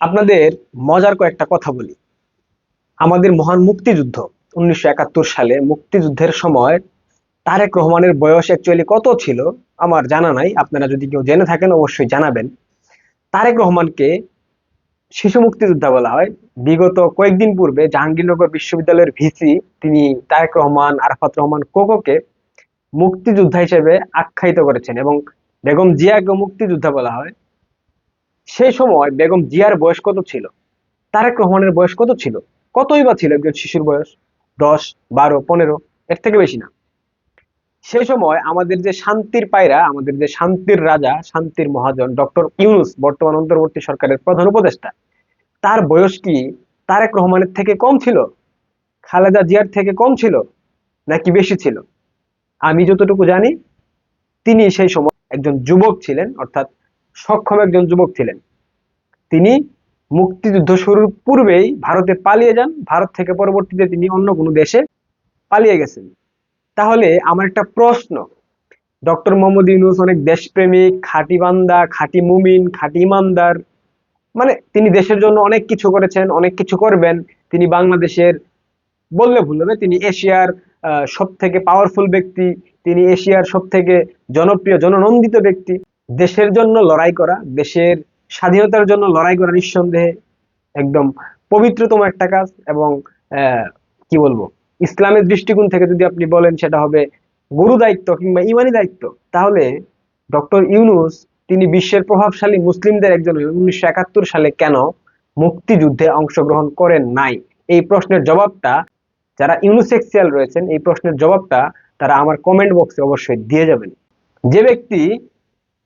আপনাদের মজার কয়েকটা কথা বলি। আমাদের মহান মুক্তিযুদ্ধ উনিশশো একাত্তর সালে, মুক্তিযুদ্ধের সময় তারেক রহমানের বয়স অ্যাকচুয়ালি কত ছিল আমার জানা নাই, আপনারা যদি কেউ জেনে থাকেন অবশ্যই জানাবেন। তারেক রহমানকে শিশু মুক্তিযোদ্ধা বলা হয়। বিগত কয়েকদিন পূর্বে জাহাঙ্গীরনগর বিশ্ববিদ্যালয়ের ভিসি তিনি তারেক রহমান, আরাফাত রহমান কোকোকে মুক্তিযোদ্ধা হিসেবে আখ্যায়িত করেছেন এবং বেগম জিয়াকে মুক্তিযোদ্ধা বলা হয়। সেই সময় বেগম জিয়ার বয়স কত ছিল? তারেক রহমানের বয়স কত ছিল? কতই বা ছিল একজন শিশুর বয়স? দশ, বারো, পনেরো, এর থেকে বেশি না। সেই সময় আমাদের যে শান্তির পায়রা, আমাদের যে শান্তির রাজা, শান্তির মহাজন ডক্টর ইউনুস, বর্তমান অন্তর্বর্তী সরকারের প্রধান উপদেষ্টা, তার বয়স কি তারেক রহমানের থেকে কম ছিল? খালেদা জিয়ার থেকে কম ছিল নাকি বেশি ছিল? আমি যতটুকু জানি, তিনি সেই সময় একজন যুবক ছিলেন, অর্থাৎ সক্ষম একজন যুবক ছিলেন। তিনি মুক্তিযুদ্ধ শুরুর পূর্বেই ভারতে পালিয়ে যান। ভারত থেকে পরবর্তীতে তিনি অন্য কোনো দেশে পালিয়ে গেছেন। তাহলে আমার একটা প্রশ্ন। ডক্টর মোহাম্মদ ইউনুস অনেক দেশপ্রেমিক, খাঁটি বান্দা, খাঁটি মুমিন, খাঁটি ইমানদার। মানে তিনি দেশের জন্য অনেক কিছু করেছেন, অনেক কিছু করবেন। তিনি বাংলাদেশের বললে ভুল হবে, তিনি এশিয়ার সব থেকে পাওয়ারফুল ব্যক্তি। তিনি এশিয়ার সব থেকে জনপ্রিয়, জননন্দিত ব্যক্তি। দেশের জন্য লড়াই করা, দেশের স্বাধীনতার জন্য লড়াই করা নিঃসন্দেহে একদম পবিত্রতম একটা কাজ এবং কি বলব, ইসলামের দৃষ্টিকোণ থেকে যদি আপনি বলেন সেটা হবে গুরু দায়িত্ব কিংবা ইমানি দায়িত্ব, তাহলে ডক্টর ইউনুস তিনি বিশ্বের প্রভাবশালী মুসলিমদের একজন উনিশশো একাত্তর সালে কেন মুক্তিযুদ্ধে অংশগ্রহণ করেন নাই? এই প্রশ্নের জবাবটা যারা ইউনুসেক্সুয়াল রয়েছেন, এই প্রশ্নের জবাবটা তারা আমার কমেন্ট বক্সে অবশ্যই দিয়ে যাবেন। যে ব্যক্তি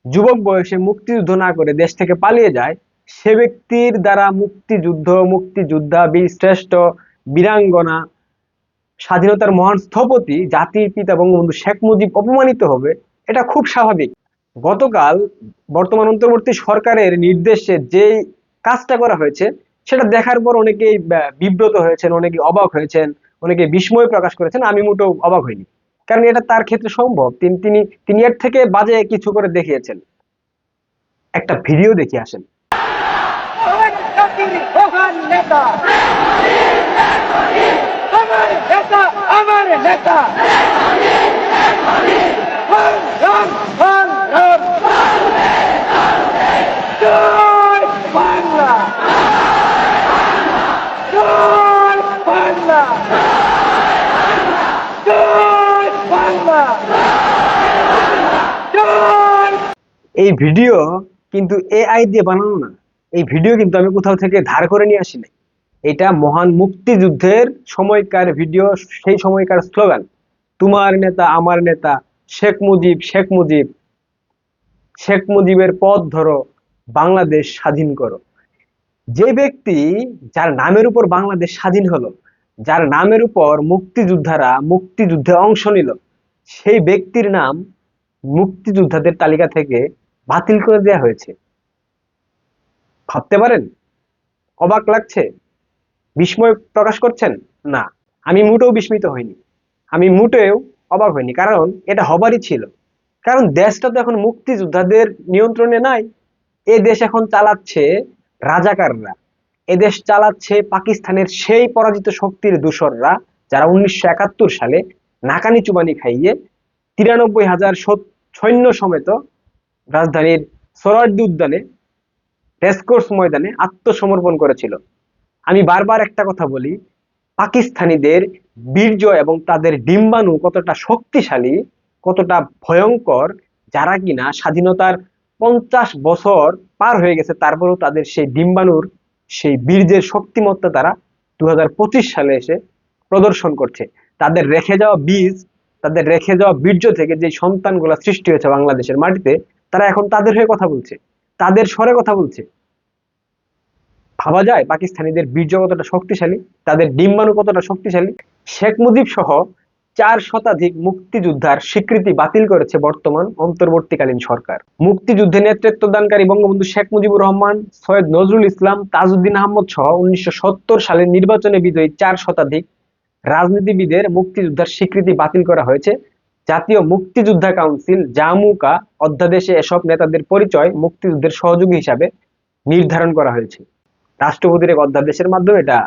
যুবক বয়সে মুক্তিযুদ্ধ না করে দেশ থেকে পালিয়ে যায়, সে ব্যক্তির দ্বারা মুক্তিযুদ্ধ, মুক্তিযোদ্ধা বীর শ্রেষ্ঠ বীরাঙ্গনা, স্বাধীনতার মহান স্থপতি, জাতির পিতা বঙ্গবন্ধু শেখ মুজিব অপমানিত হবে, এটা খুব স্বাভাবিক। গতকাল বর্তমান অন্তর্বর্তী সরকারের নির্দেশে যে কাজটা করা হয়েছে, সেটা দেখার পর অনেকেই বিব্রত হয়েছেন অনেকে অবাক হয়েছেন অনেকে বিস্ময় প্রকাশ করেছেন, আমি মোটেও অবাক হইনি। কারণ এটা তার ক্ষেত্রে সম্ভব তিনি তিনি এর থেকে বাজে কিছু করে দেখিয়েছেন একটা ভিডিও দেখে আসেন আমার নেতা আমার নেতা আমার নেতা সংগ্রাম সংগ্রাম জয় বাংলা জয় বাংলা জয় বাংলা জয় এই ভিডিও কিন্তু এআই দিয়ে বানানো না। এই ভিডিও কিন্তু আমি কোথাও থেকে ধার করে নিয়ে আসি নাই এটা মহান মুক্তিযুদ্ধের সময়কার ভিডিও, সেই সময়কার স্লোগান। তোমার নেতা, আমার নেতা, শেখ মুজিব শেখ মুজিব। শেখ মুজিবের পথ ধরো, বাংলাদেশ স্বাধীন করো। যে ব্যক্তি যার নামের উপর বাংলাদেশ স্বাধীন হলো, যার নামের উপর মুক্তিযোদ্ধারা মুক্তিযুদ্ধে অংশ নিল সেই ব্যক্তির নাম মুক্তিযোদ্ধাদের তালিকা থেকে বাতিল করে দেওয়া হয়েছে। ভাবতে পারেন? অবাক লাগছে? বিস্ময় প্রকাশ করছেন? না, আমি মোটেও বিস্মিত হইনি। আমি মোটেও অবাক হইনি, কারণ এটা হবারই ছিল। কারণ দেশটা তো এখন মুক্তিযোদ্ধাদের নিয়ন্ত্রণে নাই। এ দেশ এখন চালাচ্ছে রাজাকাররা। এ দেশ চালাচ্ছে পাকিস্তানের সেই পরাজিত শক্তির দূষররা, যারা উনিশশো একাত্তর সালে নাকানি চুবানি খাইয়ে তিরানব্বই হাজার সৈন্য সমেত রাজধানীর সোহরাওয়ার্দী উদ্যানে রেসকোর্স ময়দানে আত্মসমর্পণ করেছিল। আমি বারবার একটা কথা বলি, পাকিস্তানিদের বীর্য এবং তাদের ডিম্বাণু কতটা শক্তিশালী, কতটা ভয়ঙ্কর, যারা কিনা স্বাধীনতার পঞ্চাশ বছর পার হয়ে গেছে, তারপরেও তাদের সেই ডিম্বাণুর, সেই বীর্যের শক্তিমত্তা তারা দু হাজার পঁচিশ সালে এসে প্রদর্শন করছে। তাদের রেখে যাওয়া বীজ, তাদের রেখে যাওয়া বীর্য থেকে যে সন্তানগুলা সৃষ্টি হয়েছে বাংলাদেশের মাটিতে, তারা এখন তাদের হয়ে কথা বলছে, তাদের স্বরে কথা বলছে। ভাবা যায় পাকিস্তানিদের বীর্য কতটা শক্তিশালী, তাদের ডিম্বাণু কতটা শক্তিশালী। শেখ মুজিব সহ চার শতাধিক মুক্তিযোদ্ধার স্বীকৃতি বাতিল করেছে বর্তমান অন্তর্বর্তীকালীন সরকার। মুক্তিযুদ্ধে নেতৃত্ব দানকারী বঙ্গবন্ধু শেখ মুজিবুর রহমান, সৈয়দ নজরুল ইসলাম, তাজউদ্দিন আহমদ সহ উনিশশো সালের নির্বাচনে বিজয়ী চার শতাধিক রাজনীতিবিদের মুক্তিযোদ্ধার স্বীকৃতি বাতিল করা হয়েছে। জাতীয় মুক্তিযোদ্ধা কাউন্সিল জামুকা অধ্যাদেশে এসব নেতাদের পরিচয় মুক্তিযুদ্ধের সহযোগী হিসাবে নির্ধারণ করা হয়েছে। রাষ্ট্রপতির এক অধ্যাদেশের মাধ্যমে এটা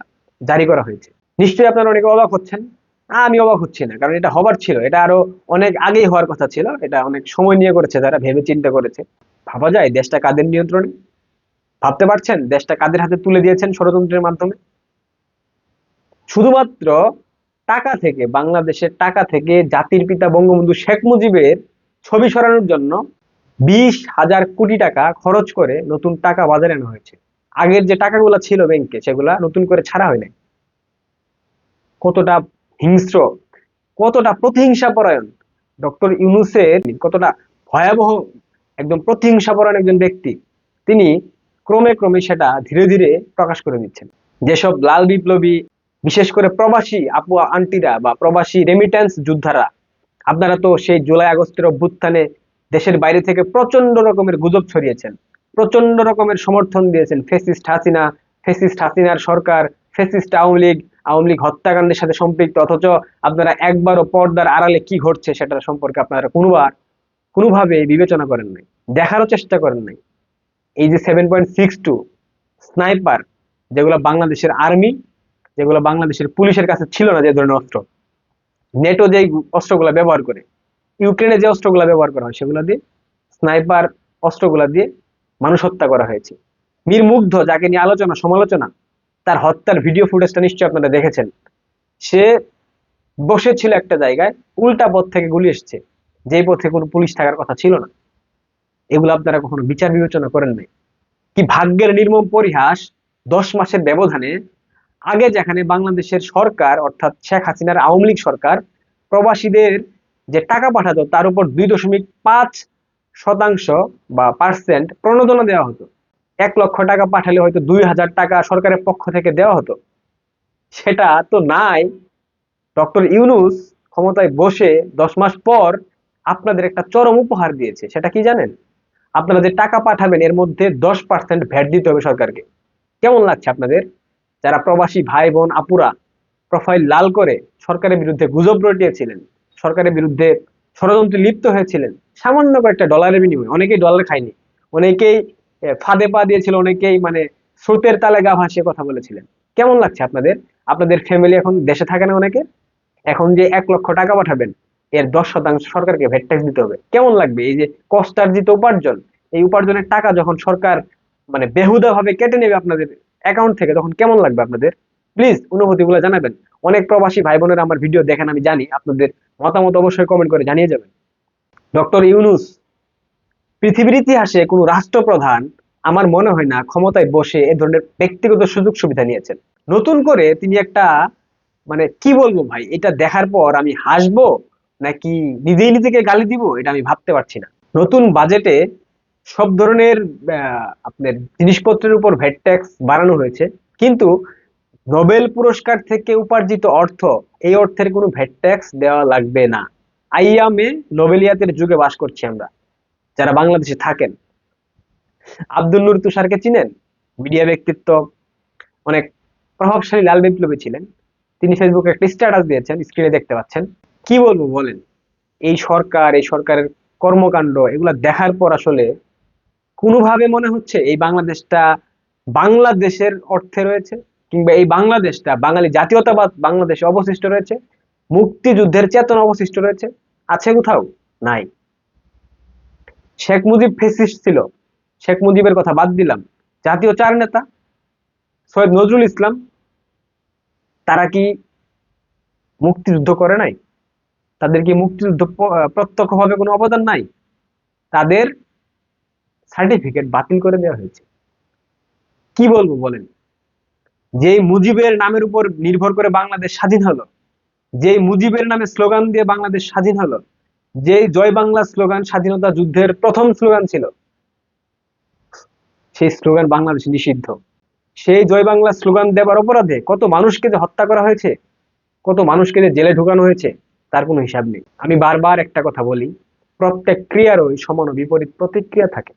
জারি করা হয়েছে। নিশ্চয়ই আপনারা অনেকে অবাক হচ্ছেন। আমি অবাক হচ্ছি না, কারণ এটা হবার ছিল, এটা আরও অনেক আগেই হওয়ার কথা ছিল, এটা অনেক সময় নিয়ে করেছে তারা ভেবে চিন্তা করেছে। ভাবা যায়, দেশটা কাদের নিয়ন্ত্রণে? ভাবতে পারছেন, দেশটা কাদের হাতে তুলে দিয়েছেন ষড়যন্ত্রের মাধ্যমে? শুধুমাত্র টাকা থেকে, বাংলাদেশের টাকা থেকে জাতির পিতা বঙ্গবন্ধু শেখ মুজিবের ছবি সরানোর জন্য বিশ হাজার কোটি টাকা খরচ করে নতুন টাকা বাজারে আনা হয়েছে। আগের যে টাকাগুলো ছিল ব্যাংকে, সেগুলা নতুন করে ছাড়া হয় নাই। কতটা হিংস্র, কতটা প্রতিহিংসা পরায়ণ ডক্টর ইউনুসের কতটা ভয়াবহ, একদম প্রতিহিংসা পরায়ণ একজন ব্যক্তি, তিনি ক্রমে ক্রমে সেটা ধীরে ধীরে প্রকাশ করে দিচ্ছেন। যেসব লাল বিপ্লবী বিশেষ করে প্রবাসী আপু, আন্টিরা বা প্রবাসী রেমিটেন্স যোদ্ধারা, আপনারা তো সেই জুলাই আগস্টের অভ্যুত্থানে দেশের বাইরে থেকে প্রচণ্ড রকমের গুজব ছড়িয়েছেন। প্রচণ্ড রকমের সমর্থন দিয়েছেন ফেসিস্ট হাসিনা ফেসিস্ট হাসিনার সরকার ফেসিস্ট আওয়ামী লীগ আওয়ামী লীগ হত্যাকাণ্ডের সাথে সম্পৃক্ত। অথচ আপনারা একবারও পর্দার আড়ালে কি ঘটছে সেটা সম্পর্কে আপনারা কোনোবার কোনোভাবে বিবেচনা করেন নাই, দেখারও চেষ্টা করেন নাই। এই যে seven point six two sniper যেগুলো বাংলাদেশের আর্মি যেগুলো বাংলাদেশের পুলিশের কাছে ছিল না যে ধরনের অস্ত্র। নেটো যে অস্ত্রগুলো ব্যবহার করে ইউক্রেনে যে অস্ত্রগুলো ব্যবহার করা হয়, সেগুলো দিয়ে স্নাইপার অস্ত্রগুলো দিয়ে মানুষ হত্যা করা হয়েছে। মীর মুগ্ধ যাকে নিয়ে আলোচনা, সমালোচনা, তার হত্যার ভিডিও ফুটেজটা নিশ্চয়ই আপনারা দেখেছেন। সে বসেছিল একটা জায়গায়, উল্টা পথ থেকে গুলি এসছে। যেই পথে কোনো পুলিশ থাকার কথা ছিল না। এগুলো আপনারা কখনো বিচার বিবেচনা করেন নাই। কি ভাগ্যের নির্মম পরিহাস, দশ মাসের ব্যবধানে আগে যেখানে বাংলাদেশের সরকার, অর্থাৎ শেখ হাসিনার আওয়ামী লীগ সরকার, প্রবাসীদের যে টাকা পাঠাতো, তার উপর দুই দশমিক পাঁচ শতাংশ বা পার্সেন্ট প্রণোদনা দেওয়া হতো। এক লক্ষ টাকা পাঠালে হয়তো দুই হাজার টাকা সরকারের পক্ষ থেকে দেওয়া হতো। সেটা তো নাই। ডক্টর ইউনুস ক্ষমতায় বসে দশ মাস পর আপনাদের একটা চরম উপহার দিয়েছে, সেটা কি জানেন? আপনারা যে টাকা পাঠাবেন, এর মধ্যে দশ পার্সেন্ট ভ্যাট দিতে হবে সরকারকে। কেমন লাগছে আপনাদের? যারা প্রবাসী ভাই বোন আপুরা প্রোফাইল লাল করে সরকারের বিরুদ্ধে গুজব রটিয়েছিলেন, সরকারের বিরুদ্ধে ষড়যন্ত্রে লিপ্ত হয়েছিলেন, সামান্য কয়েকটা ডলারের বিনিময়ে, অনেকেই ডলার খায়নি, অনেকেই ফাঁদে পা দিয়েছিল, অনেকেই মানে স্রোতের তালে গা ভাসিয়ে কথা বলেছিলেন। কেমন লাগছে আপনাদের? আপনাদের ফ্যামিলি এখন দেশে থাকে না অনেকে? এখন যে এক লক্ষ টাকা পাঠাবেন, এর দশ শতাংশ সরকারকে ভ্যাট ট্যাক্স দিতে হবে। কেমন লাগবে? এই যে কষ্টার্জিত উপার্জন, এই উপার্জনের টাকা যখন সরকার মানে বেহুদা ভাবে কেটে নেবে আপনাদের অ্যাকাউন্ট থেকে তখন কেমন লাগবে আপনাদের? প্লিজ অনুভূতিগুলো জানাবেন। অনেক প্রবাসী ভাই বোনেরা আমার ভিডিও দেখেন, আমি জানি। আপনাদের মতামত অবশ্যই কমেন্ট করে জানিয়ে যাবেন। ডক্টর ইউনুস, পৃথিবীর ইতিহাসে কোনো রাষ্ট্রপ্রধান আমার মনে হয় না ক্ষমতায় বসে এ ধরনের ব্যক্তিগত সুযোগ সুবিধা নিয়েছেন। নতুন করে তিনি একটা মানে কি বলব ভাই, এটা দেখার পর আমি হাসবো নাকি নিজেই নিজেকে গালি দিব, এটা আমি ভাবতে পারছি না। নতুন বাজেটে সব ধরনের আপনার জিনিসপত্রের উপর ভ্যাট ট্যাক্স বাড়ানো হয়েছে। কিন্তু নোবেল পুরস্কার থেকে উপার্জিত অর্থ, এই অর্থের কোনো ভ্যাট ট্যাক্স দেওয়া লাগবে না। আইয়ামে নোবেলিয়াতের যুগে বাস করছি আমরা, যারা বাংলাদেশে থাকেন। আব্দুল নূর তুষারকে চিনেন? মিডিয়া ব্যক্তিত্ব, অনেক প্রভাবশালী, লাল বিপ্লবী ছিলেন। তিনি ফেসবুকে একটা স্ট্যাটাস দিয়েছেন স্ক্রিনে দেখতে পাচ্ছেন। কি বলব বলেন? এই সরকার, এই সরকারের কর্মকাণ্ড, এগুলা দেখার পর আসলে কোনোভাবে মনে হচ্ছে এই বাংলাদেশটা বাংলাদেশের অর্থে রয়েছে কিংবা এই বাংলাদেশটা, বাঙালি জাতীয়তাবাদ বাংলাদেশে অবশিষ্ট রয়েছে, মুক্তিযুদ্ধের চেতনা অবশিষ্ট রয়েছে, আছে কোথাও? নাই। শেখ মুজিব ফেসিস্ট ছিল, শেখ মুজিবের কথা বাদ দিলাম। জাতীয় চার নেতা, সৈয়দ নজরুল ইসলাম, তারা কি মুক্তিযুদ্ধ করে নাই? তাদের কি মুক্তিযুদ্ধ প্রত্যক্ষভাবে কোনো অবদান নাই? তাদের সার্টিফিকেট বাতিল করে দেওয়া হয়েছে। কি বলব বলেন? যেই মুজিবের নামের উপর নির্ভর করে বাংলাদেশ স্বাধীন হলো, যেই মুজিবের নামে স্লোগান দিয়ে বাংলাদেশ স্বাধীন হলো, যেই জয় বাংলা স্লোগান স্বাধীনতা যুদ্ধের প্রথম স্লোগান ছিল, সেই স্লোগান বাংলাদেশে নিষিদ্ধ। সেই জয় বাংলা স্লোগান দেবার অপরাধে কত মানুষকে যে হত্যা করা হয়েছে, কত মানুষকে যে জেলে ঢুকানো হয়েছে, তার কোনো হিসাব নেই। আমি বারবার একটা কথা বলি, প্রত্যেক ক্রিয়ারই সমান বিপরীত প্রতিক্রিয়া থাকে।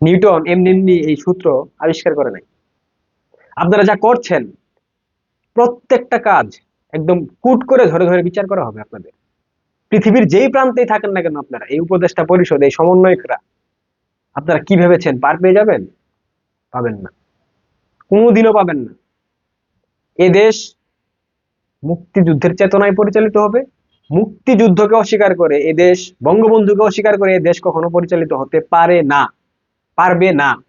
নিউটন এমনি এমনি এই সূত্র আবিষ্কার করে নাই। আপনারা যা করছেন, প্রত্যেকটা কাজ একদম কুট করে ধরে ধরে বিচার করা হবে আপনাদের। পৃথিবীর যেই প্রান্তেই থাকেন না কেন আপনারা, এই উপদেষ্টা পরিষদ, এই সমন্বয়করা, আপনারা কি ভেবেছেন, পার পেয়ে যাবেন? পাবেন না। কোনোদিনও পাবেন না। এ দেশ মুক্তিযুদ্ধের চেতনায় পরিচালিত হবে। মুক্তিযুদ্ধকে অস্বীকার করে এ দেশ, বঙ্গবন্ধুকে অস্বীকার করে এ দেশ কখনো পরিচালিত হতে পারে না। পারবে না।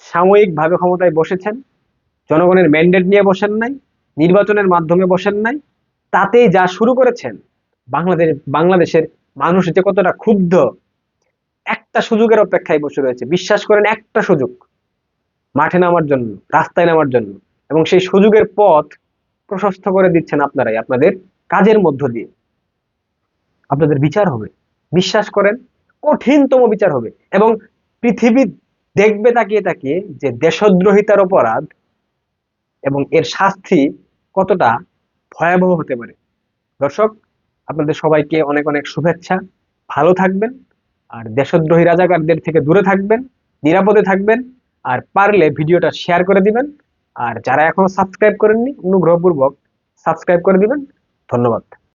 সাময়িকভাবে ক্ষমতায় বসেছেন, জনগণের ম্যান্ডেট নিয়ে বসেন নাই, নির্বাচনের মাধ্যমে বসেন নাই, তাতেই যা শুরু করেছেন, বাংলাদেশ, বাংলাদেশের মানুষ যে কতটা ক্ষুব্ধ, একটা সুযোগের অপেক্ষায় বসে রয়েছে। বিশ্বাস করেন, একটা সুযোগ, মাঠে নামার জন্য, রাস্তায় নামার জন্য। এবং সেই সুযোগের পথ প্রশস্ত করে দিচ্ছেন আপনারাই, আপনাদের কাজের মধ্য দিয়ে। আপনাদের বিচার হবে। বিশ্বাস করেন, কঠিনতম বিচার হবে। এবং পৃথিবী দেখবে তাকিয়ে তাকিয়ে যে দেশদ্রোহিতার অপরাধ এবং এর শাস্তি কতটা ভয়াবহ হতে পারে? দর্শক, আপনাদের সবাইকে অনেক অনেক শুভেচ্ছা। ভালো থাকবেন আর দেশদ্রোহী রাজাকারদের থেকে দূরে থাকবেন, নিরাপদে থাকবেন আর পারলে ভিডিওটা শেয়ার করে দিবেন। আর যারা এখনও সাবস্ক্রাইব করেননি, অনুগ্রহপূর্বক সাবস্ক্রাইব করে দিবেন। ধন্যবাদ।